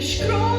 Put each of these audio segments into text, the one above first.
Krishna.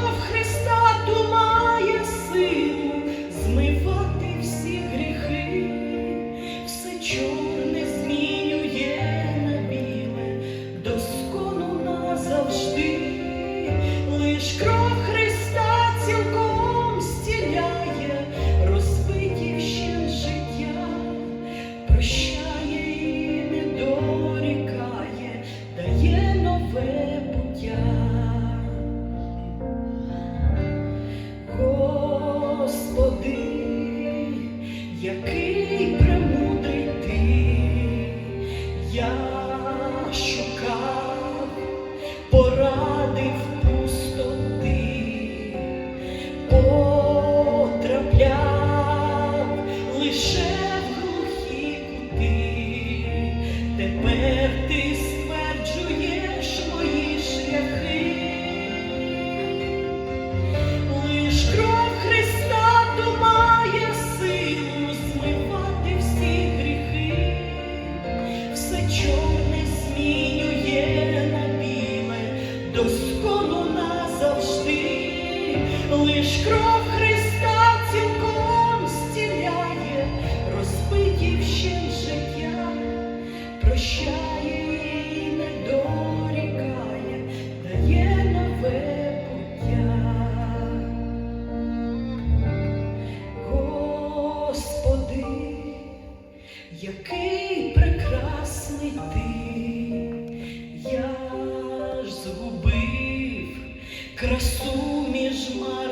доскону назавжди, лиш кров Христа цілком стіляє, розпитів ще життя, прощає не дорікає, дає нове буття. Господи, який красу між мар.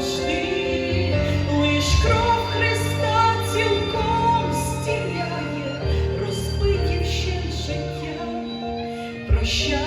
завжди, лиш Христа цілком стіляє, розпитівши життя, прощає.